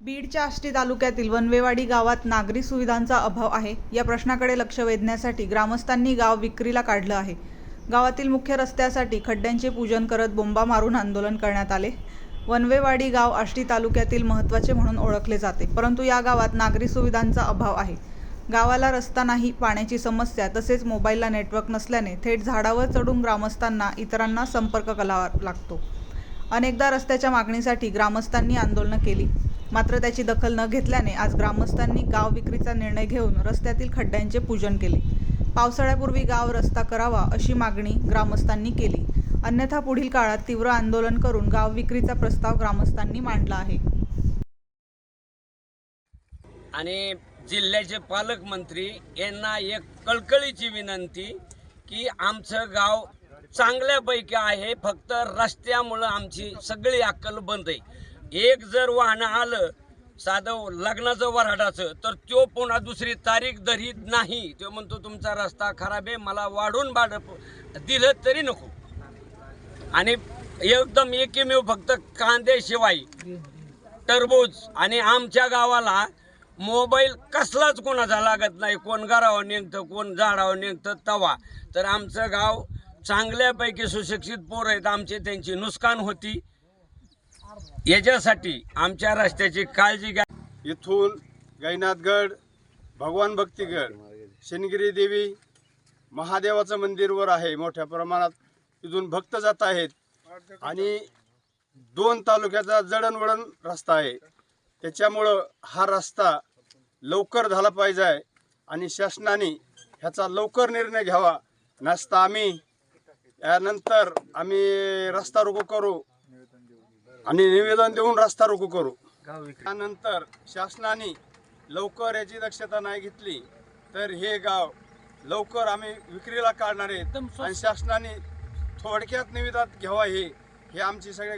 बीडच्या आष्टी तालुक्यातील वनवेवाडी गावात नागरी सुविधांचा अभाव आहे. या प्रश्नाकडे लक्ष वेधण्यासाठी ग्रामस्थांनी गाव विक्रीला काढलं आहे. गावातील मुख्य रस्त्यासाठी खड्ड्यांचे पूजन करत बोंबा मारून आंदोलन करण्यात आले. वनवेवाडी गाव आष्टी तालुक्यातील महत्त्वाचे म्हणून ओळखले जाते परंतु या गावात नागरी सुविधांचा अभाव आहे. गावाला रस्ता नाही पाण्याची समस्या तसेच मोबाईलला नेटवर्क नसल्याने थेट झाडावर चढून ग्रामस्थांना इतरांना संपर्क करावा लागतो. अनेकदा रस्त्याच्या मागणीसाठी ग्रामस्थांनी आंदोलनं केली. मात्र त्याची दखल न घेतल्याने आज ग्रामस्थांनी गाव विक्रीचा निर्णय घेऊन रस्त्यातील खड्ड्यांचे पूजन केले. पावसाळ्यापूर्वी गाव रस्ता करावा अशी मागणी ग्रामस्थांनी केली. अन्यथा पुढील काळात तीव्र आंदोलन करून गाव विक्रीचा प्रस्ताव ग्रामस्थांनी मांडला आहे. आणि जिल्ह्याचे पालकमंत्री यांना एक कळकळीची विनंती की आमचं गाव चांगल्यापैकी आहे फक्त रस्त्यामुळं आमची सगळी अक्कल बंद आहे. एक जर वाहनं आलं साधं लग्नाचं वराडाचं तर तो पुन्हा दुसरी तारीख धरीत नाही. तो म्हणतो तुमचा रस्ता खराब आहे मला वाढून भाडं दिलं तरी नको. आणि एकदम एकमेव फक्त कांद्याशिवाय टरबूज आणि आमच्या गावाला मोबाईल कसलाच कोणाचा लागत नाही. कोण घरावर निघतं कोण झाडावर निघतं तवा. तर आमचं गाव चांगल्यापैकी सुशिक्षित पोर आहेत. आमचे त्यांची नुकसान होती. याच्यासाठी आमच्या रस्त्याची काळजी घ्या. इथून गैनाथगड भगवान भक्तीगड शनिगिरी देवी महादेवाचं मंदिरवर आहे. मोठ्या प्रमाणात इथून भक्त जात आहेत. आणि दोन तालुक्याचा जडणवडण रस्ता आहे. त्याच्यामुळं हा रस्ता लवकर झाला पाहिजे आणि शासनाने ह्याचा लवकर निर्णय घ्यावा. नसता आम्ही यानंतर आम्ही रस्ता रोको करू आणि निवेदन देऊन रस्ता रोको करू. त्यानंतर शासनाने लवकर याची दक्षता नाही घेतली तर हे गाव लवकर आम्ही विक्रीला काढणार आहेत आणि शासनाने थोडक्यात निवेदन घ्यावा हे हे आमची सगळे